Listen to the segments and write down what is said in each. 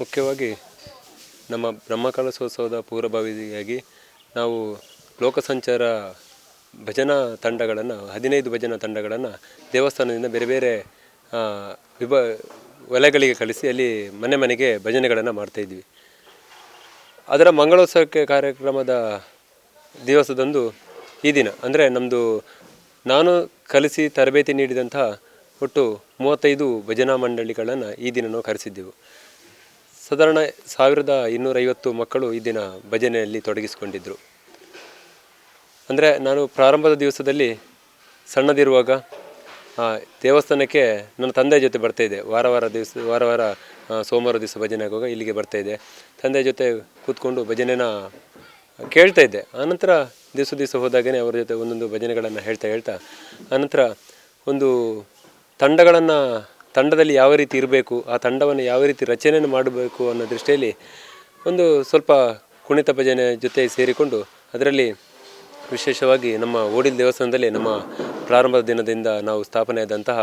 ಮುಖ್ಯವಾಗಿ ನಮ್ಮ ಬ್ರಹ್ಮಕಲಶೋತ್ಸವದ ಪೂರ್ವಭಾವಿಯಾಗಿ ನಾವು ಲೋಕಸಂಚಾರ ಭಜನಾ ತಂಡಗಳನ್ನು, ಹದಿನೈದು ಭಜನಾ ತಂಡಗಳನ್ನು ದೇವಸ್ಥಾನದಿಂದ ಬೇರೆ ಬೇರೆ ವಿಭ, ವಲಯಗಳಿಗೆ ಕಳಿಸಿ ಅಲ್ಲಿ ಮನೆ ಮನೆಗೆ ಭಜನೆಗಳನ್ನು ಮಾಡ್ತಾಯಿದ್ವಿ ಅದರ ಮಂಗಳೋತ್ಸವಕ್ಕೆ ಕಾರ್ಯಕ್ರಮದ ದಿವಸದಂದು ಈ ದಿನ, ಅಂದರೆ ನಮ್ಮದು ನಾನು ಕಲಿಸಿ ತರಬೇತಿ ನೀಡಿದಂತಹ ಒಟ್ಟು ಮೂವತ್ತೈದು ಭಜನಾ ಮಂಡಳಿಗಳನ್ನು ಈ ದಿನ ನಾವು ಕರೆಸಿದ್ದೆವು. ಸಾಧಾರಣ ಸಾವಿರದ ಇನ್ನೂರೈವತ್ತು ಮಕ್ಕಳು ಈ ದಿನ ಭಜನೆಯಲ್ಲಿ ತೊಡಗಿಸಿಕೊಂಡಿದ್ದರು ಅಂದರೆ ನಾನು ಪ್ರಾರಂಭದ ದಿವಸದಲ್ಲಿ ಸಣ್ಣದಿರುವಾಗ ದೇವಸ್ಥಾನಕ್ಕೆ ನನ್ನ ತಂದೆ ಜೊತೆ ಬರ್ತಾಯಿದ್ದೆ ವಾರ ವಾರ ದಿವಸ, ವಾರ ವಾರ ಸೋಮವಾರ ದಿವಸ ಭಜನೆ ಆಗುವಾಗ ಇಲ್ಲಿಗೆ ಬರ್ತಾಯಿದ್ದೆ ತಂದೆ ಜೊತೆ ಕೂತ್ಕೊಂಡು ಭಜನೆನ ಕೇಳ್ತಾ ಇದ್ದೆ. ಆನಂತರ ದಿವಸ ದಿವಸ ಹೋದಾಗನೇ ಅವರ ಜೊತೆ ಒಂದೊಂದು ಭಜನೆಗಳನ್ನು ಹೇಳ್ತಾ ಹೇಳ್ತಾ ಆನಂತರ ಒಂದು ತಂಡಗಳನ್ನು ತಂಡದಲ್ಲಿ ಯಾವ ರೀತಿ ಇರಬೇಕು, ಆ ತಂಡವನ್ನು ಯಾವ ರೀತಿ ರಚನೆಯನ್ನು ಮಾಡಬೇಕು ಅನ್ನೋ ದೃಷ್ಟಿಯಲ್ಲಿ ಒಂದು ಸ್ವಲ್ಪ ಕುಣಿತ ಭಜನೆ ಜೊತೆ ಸೇರಿಕೊಂಡು ಅದರಲ್ಲಿ ವಿಶೇಷವಾಗಿ ನಮ್ಮ ಓಡಿಲ್ ದೇವಸ್ಥಾನದಲ್ಲಿ ನಮ್ಮ ಪ್ರಾರಂಭದ ದಿನದಿಂದ ನಾವು ಸ್ಥಾಪನೆಯಾದಂತಹ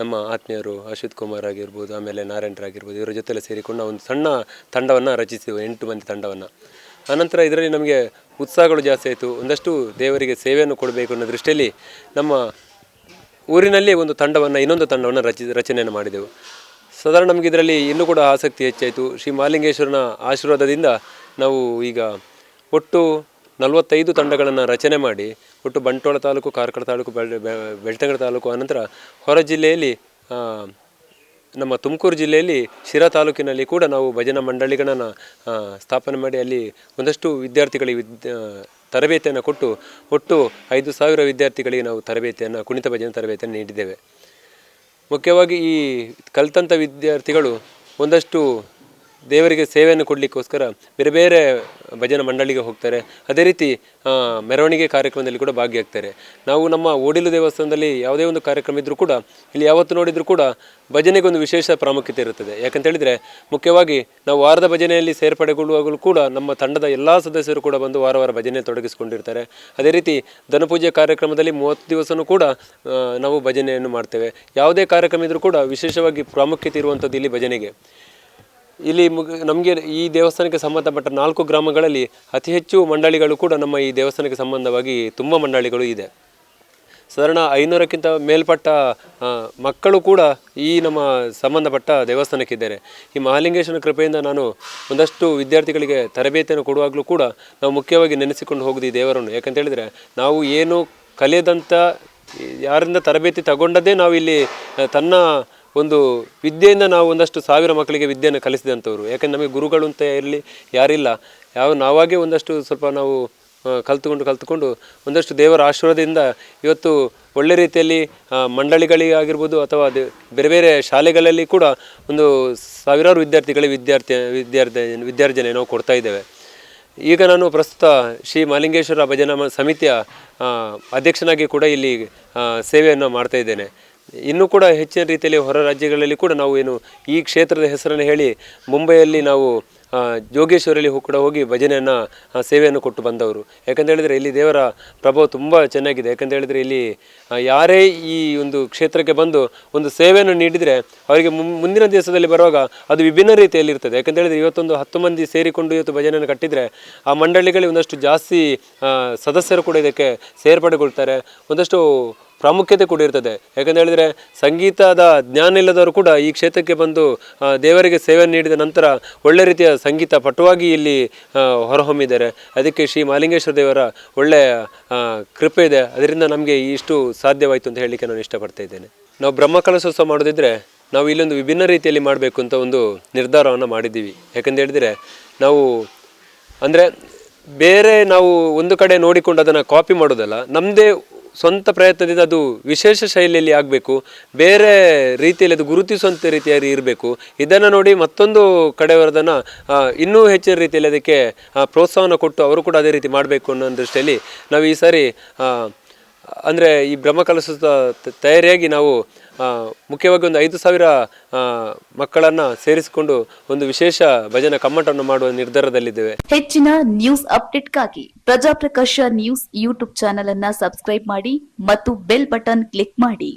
ನಮ್ಮ ಆತ್ಮೀಯರು ಅಶ್ವಿತ್ ಕುಮಾರ್ ಆಗಿರ್ಬೋದು, ಆಮೇಲೆ ನಾರಾಯಣರಾಗಿರ್ಬೋದು ಇವರ ಜೊತೆಲ್ಲ ಸೇರಿಕೊಂಡು ಒಂದು ಸಣ್ಣ ತಂಡವನ್ನು ರಚಿಸಿದೆವು, ಎಂಟು ಮಂದಿ ತಂಡವನ್ನು. ಆನಂತರ ಇದರಲ್ಲಿ ನಮಗೆ ಉತ್ಸಾಹಗಳು ಜಾಸ್ತಿ ಆಯಿತು, ಒಂದಷ್ಟು ದೇವರಿಗೆ ಸೇವೆಯನ್ನು ಕೊಡಬೇಕು ಅನ್ನೋ ದೃಷ್ಟಿಯಲ್ಲಿ ನಮ್ಮ ಊರಿನಲ್ಲಿ ಒಂದು ತಂಡವನ್ನು, ಇನ್ನೊಂದು ತಂಡವನ್ನು ರಚ, ರಚನೆಯನ್ನು ಮಾಡಿದೆವು. ಸಾಧಾರಣ ನಮಗೆ ಇದರಲ್ಲಿ ಇನ್ನೂ ಕೂಡ ಆಸಕ್ತಿ ಹೆಚ್ಚಾಯಿತು. ಶ್ರೀ ಮಾಲಿಂಗೇಶ್ವರನ ಆಶೀರ್ವಾದದಿಂದ ನಾವು ಈಗ ಒಟ್ಟು ನಲವತ್ತೈದು ತಂಡಗಳನ್ನು ರಚನೆ ಮಾಡಿ, ಒಟ್ಟು ಬಂಟ್ವಾಳ ತಾಲೂಕು, ಕಾರ್ಕಳ ತಾಲೂಕು, ಬೆಳ್ ಬೆಳ್ತಂಗಡ ತಾಲೂಕು, ಆನಂತರ ಹೊರ ಜಿಲ್ಲೆಯಲ್ಲಿ ನಮ್ಮ ತುಮಕೂರು ಜಿಲ್ಲೆಯಲ್ಲಿ ಶಿರಾ ತಾಲೂಕಿನಲ್ಲಿ ಕೂಡ ನಾವು ಭಜನಾ ಮಂಡಳಿಗಳನ್ನು ಸ್ಥಾಪನೆ ಮಾಡಿ ಅಲ್ಲಿ ಒಂದಷ್ಟು ವಿದ್ಯಾರ್ಥಿಗಳಿಗೆ ವಿದ್ಯಾ ತರಬೇತಿಯನ್ನು ಕೊಟ್ಟು ಒಟ್ಟು ಐದು ಸಾವಿರ ವಿದ್ಯಾರ್ಥಿಗಳಿಗೆ ನಾವು ತರಬೇತಿಯನ್ನು, ಕುಣಿತ ಭಜನೆ ತರಬೇತಿಯನ್ನು ನೀಡಿದ್ದೇವೆ. ಮುಖ್ಯವಾಗಿ ಈ ಕಲಿತಂಥ ವಿದ್ಯಾರ್ಥಿಗಳು ಒಂದಷ್ಟು ದೇವರಿಗೆ ಸೇವೆಯನ್ನು ಕೊಡಲಿಕ್ಕೋಸ್ಕರ ಬೇರೆ ಬೇರೆ ಭಜನಾ ಮಂಡಳಿಗೆ ಹೋಗ್ತಾರೆ. ಅದೇ ರೀತಿ ಮೆರವಣಿಗೆ ಕಾರ್ಯಕ್ರಮದಲ್ಲಿ ಕೂಡ ಭಾಗಿಯಾಗ್ತಾರೆ. ನಾವು ನಮ್ಮ ಓಡಿಲು ದೇವಸ್ಥಾನದಲ್ಲಿ ಯಾವುದೇ ಒಂದು ಕಾರ್ಯಕ್ರಮ ಇದ್ದರೂ ಕೂಡ, ಇಲ್ಲಿ ಯಾವತ್ತು ನೋಡಿದರೂ ಕೂಡ ಭಜನೆಗೆ ಒಂದು ವಿಶೇಷ ಪ್ರಾಮುಖ್ಯತೆ ಇರುತ್ತದೆ. ಯಾಕಂತ ಹೇಳಿದರೆ ಮುಖ್ಯವಾಗಿ ನಾವು ವಾರದ ಭಜನೆಯಲ್ಲಿ ಸೇರ್ಪಡೆಗೊಳ್ಳುವಾಗಲೂ ಕೂಡ ನಮ್ಮ ತಂಡದ ಎಲ್ಲ ಸದಸ್ಯರು ಕೂಡ ಬಂದು ವಾರ ವಾರ ಭಜನೆ ತೊಡಗಿಸಿಕೊಂಡಿರ್ತಾರೆ. ಅದೇ ರೀತಿ ದನಪೂಜೆ ಕಾರ್ಯಕ್ರಮದಲ್ಲಿ ಮೂವತ್ತು ದಿವಸನೂ ಕೂಡ ನಾವು ಭಜನೆಯನ್ನು ಮಾಡ್ತೇವೆ. ಯಾವುದೇ ಕಾರ್ಯಕ್ರಮ ಇದ್ದರೂ ಕೂಡ ವಿಶೇಷವಾಗಿ ಪ್ರಾಮುಖ್ಯತೆ ಇರುವಂಥದ್ದು ಇಲ್ಲಿ ಭಜನೆಗೆ. ಇಲ್ಲಿ ಮುಗ, ನಮಗೆ ಈ ದೇವಸ್ಥಾನಕ್ಕೆ ಸಂಬಂಧಪಟ್ಟ ನಾಲ್ಕು ಗ್ರಾಮಗಳಲ್ಲಿ ಅತಿ ಹೆಚ್ಚು ಮಂಡಳಿಗಳು ಕೂಡ ನಮ್ಮ ಈ ದೇವಸ್ಥಾನಕ್ಕೆ ಸಂಬಂಧವಾಗಿ ತುಂಬ ಮಂಡಳಿಗಳು ಇದೆ. ಸಾಧಾರಣ ಐನೂರಕ್ಕಿಂತ ಮೇಲ್ಪಟ್ಟ ಮಕ್ಕಳು ಕೂಡ ಈ ನಮ್ಮ ಸಂಬಂಧಪಟ್ಟ ದೇವಸ್ಥಾನಕ್ಕಿದ್ದಾರೆ ಈ ಮಹಾಲಿಂಗೇಶ್ವರ ಕೃಪೆಯಿಂದ ನಾನು ಒಂದಷ್ಟು ವಿದ್ಯಾರ್ಥಿಗಳಿಗೆ ತರಬೇತಿಯನ್ನು ಕೊಡುವಾಗಲೂ ಕೂಡ ನಾವು ಮುಖ್ಯವಾಗಿ ನೆನೆಸಿಕೊಂಡು ಹೋಗೋದು ಈ ದೇವರನ್ನು. ಯಾಕಂತ ಹೇಳಿದರೆ, ನಾವು ಏನು ಕಲಿಯದಂಥ ಯಾರಿಂದ ತರಬೇತಿ ತಗೊಂಡದೇ ನಾವು ಇಲ್ಲಿ ತನ್ನ ಒಂದು ವಿದ್ಯೆಯಿಂದ ನಾವು ಒಂದಷ್ಟು ಸಾವಿರ ಮಕ್ಕಳಿಗೆ ವಿದ್ಯೆಯನ್ನು ಕಲಿಸಿದಂಥವ್ರು. ಯಾಕಂದ್ರೆ ನಮಗೆ ಗುರುಗಳು ಅಂತ ಇರಲಿ ಯಾರಿಲ್ಲ. ಯಾವ ನಾವಾಗೇ ಒಂದಷ್ಟು ಸ್ವಲ್ಪ ನಾವು ಕಲ್ತುಕೊಂಡು ಕಲ್ತುಕೊಂಡು ಒಂದಷ್ಟು ದೇವರ ಆಶೀರ್ವಾದದಿಂದ ಇವತ್ತು ಒಳ್ಳೆ ರೀತಿಯಲ್ಲಿ ಮಂಡಳಿಗಳಿಗಾಗಿರ್ಬೋದು ಅಥವಾ ಬೇರೆ ಬೇರೆ ಶಾಲೆಗಳಲ್ಲಿ ಕೂಡ ಒಂದು ಸಾವಿರಾರು ವಿದ್ಯಾರ್ಥಿಗಳಿಗೆ ವಿದ್ಯಾರ್ಥಿ ವಿದ್ಯಾರ್ಥಿ, ವಿದ್ಯಾರ್ಜನೆ ನಾವು ಕೊಡ್ತಾ ಇದ್ದೇವೆ. ಈಗ ನಾನು ಪ್ರಸ್ತುತ ಶ್ರೀ ಮಾಲಿಂಗೇಶ್ವರ ಭಜನಾ ಸಮಿತಿಯ ಅಧ್ಯಕ್ಷನಾಗಿ ಕೂಡ ಇಲ್ಲಿ ಸೇವೆಯನ್ನು ಮಾಡ್ತಾ ಇದ್ದೇನೆ. ಇನ್ನೂ ಕೂಡ ಹೆಚ್ಚಿನ ರೀತಿಯಲ್ಲಿ ಹೊರ ರಾಜ್ಯಗಳಲ್ಲಿ ಕೂಡ ನಾವು ಏನು ಈ ಕ್ಷೇತ್ರದ ಹೆಸರನ್ನು ಹೇಳಿ ಮುಂಬೈಯಲ್ಲಿ ನಾವು ಜೋಗೇಶ್ವರಲ್ಲಿ ಕೂಡ ಹೋಗಿ ಭಜನೆಯನ್ನು ಸೇವೆಯನ್ನು ಕೊಟ್ಟು ಬಂದವರು. ಯಾಕಂತ ಹೇಳಿದರೆ ಇಲ್ಲಿ ದೇವರ ಪ್ರಭಾವ ತುಂಬ ಚೆನ್ನಾಗಿದೆ. ಯಾಕಂತ ಹೇಳಿದರೆ ಇಲ್ಲಿ ಯಾರೇ ಈ ಒಂದು ಕ್ಷೇತ್ರಕ್ಕೆ ಬಂದು ಒಂದು ಸೇವೆಯನ್ನು ನೀಡಿದರೆ ಅವರಿಗೆ ಮುಂದಿನ ದಿವಸದಲ್ಲಿ ಬರುವಾಗ ಅದು ವಿಭಿನ್ನ ರೀತಿಯಲ್ಲಿ ಇರ್ತದೆ. ಯಾಕಂತ ಹೇಳಿದರೆ ಇವತ್ತೊಂದು ಹತ್ತು ಮಂದಿ ಸೇರಿಕೊಂಡು ಇವತ್ತು ಭಜನೆಯನ್ನು ಕಟ್ಟಿದರೆ ಆ ಮಂಡಳಿಗಳಿಗೆ ಒಂದಷ್ಟು ಜಾಸ್ತಿ ಸದಸ್ಯರು ಕೂಡ ಇದಕ್ಕೆ ಸೇರ್ಪಡೆಗೊಳ್ತಾರೆ. ಒಂದಷ್ಟು ಪ್ರಾಮುಖ್ಯತೆ ಕೂಡ ಇರ್ತದೆ. ಯಾಕಂತ ಹೇಳಿದರೆ ಸಂಗೀತದ ಜ್ಞಾನ ಇಲ್ಲದವರು ಕೂಡ ಈ ಕ್ಷೇತ್ರಕ್ಕೆ ಬಂದು ದೇವರಿಗೆ ಸೇವೆ ನೀಡಿದ ನಂತರ ಒಳ್ಳೆ ರೀತಿಯ ಸಂಗೀತ ಪಟುವಾಗಿ ಇಲ್ಲಿ ಹೊರಹೊಮ್ಮಿದ್ದಾರೆ. ಅದಕ್ಕೆ ಶ್ರೀ ಮಾಲಿಂಗೇಶ್ವರ ದೇವರ ಒಳ್ಳೆಯ ಕೃಪೆ ಇದೆ. ಅದರಿಂದ ನಮಗೆ ಇಷ್ಟು ಸಾಧ್ಯವಾಯಿತು ಅಂತ ಹೇಳಲಿಕ್ಕೆ ನಾನು ಇಷ್ಟಪಡ್ತಾ ಇದ್ದೇನೆ. ನಾವು ಬ್ರಹ್ಮಕಲಶೋತ್ಸವ ಮಾಡೋದಿದ್ರೆ ನಾವು ಇಲ್ಲೊಂದು ವಿಭಿನ್ನ ರೀತಿಯಲ್ಲಿ ಮಾಡಬೇಕು ಅಂತ ಒಂದು ನಿರ್ಧಾರವನ್ನು ಮಾಡಿದ್ದೀವಿ. ಯಾಕಂತ ಹೇಳಿದರೆ ನಾವು, ಅಂದರೆ ಬೇರೆ ನಾವು ಒಂದು ಕಡೆ ನೋಡಿಕೊಂಡು ಅದನ್ನು ಕಾಪಿ ಮಾಡೋದಲ್ಲ ನಮ್ಮದೇ ಸ್ವಂತ ಪ್ರಯತ್ನದಿಂದ ಅದು ವಿಶೇಷ ಶೈಲಿಯಲ್ಲಿ ಆಗಬೇಕು, ಬೇರೆ ರೀತಿಯಲ್ಲಿ ಅದು ಗುರುತಿಸುವಂಥ ರೀತಿಯಲ್ಲಿ ಇರಬೇಕು. ಇದನ್ನು ನೋಡಿ ಮತ್ತೊಂದು ಕಡೆಯವರದನ್ನು ಇನ್ನೂ ಹೆಚ್ಚಿನ ರೀತಿಯಲ್ಲಿ ಅದಕ್ಕೆ ಪ್ರೋತ್ಸಾಹನ ಕೊಟ್ಟು ಅವರು ಕೂಡ ಅದೇ ರೀತಿ ಮಾಡಬೇಕು ಅನ್ನೋ ದೃಷ್ಟಿಯಲ್ಲಿ ನಾವು ಈ ಸಾರಿ ಅಂದರೆ ಈ ಬ್ರಹ್ಮಕಲಸ ತಯಾರಿಯಾಗಿ ನಾವು ಮುಖ್ಯವಾಗಿ ಒಂದು ಐದು ಸಾವಿರ ಮಕ್ಕಳನ್ನು ಸೇರಿಸಿಕೊಂಡು ಒಂದು ವಿಶೇಷ ಭಜನೆ ಕಮ್ಮಟವನ್ನು ಮಾಡುವ ನಿರ್ಧಾರದಲ್ಲಿದ್ದೇವೆ. ಹೆಚ್ಚಿನ ನ್ಯೂಸ್ ಅಪ್ಡೇಟ್ಗಾಗಿ ಪ್ರಜಾಪ್ರಕಾಶ ನ್ಯೂಸ್ ಯೂಟ್ಯೂಬ್ ಚಾನೆಲ್ ಅನ್ನ ಸಬ್ಸ್ಕ್ರೈಬ್ ಮಾಡಿ ಮತ್ತು ಬೆಲ್ ಬಟನ್ ಕ್ಲಿಕ್ ಮಾಡಿ.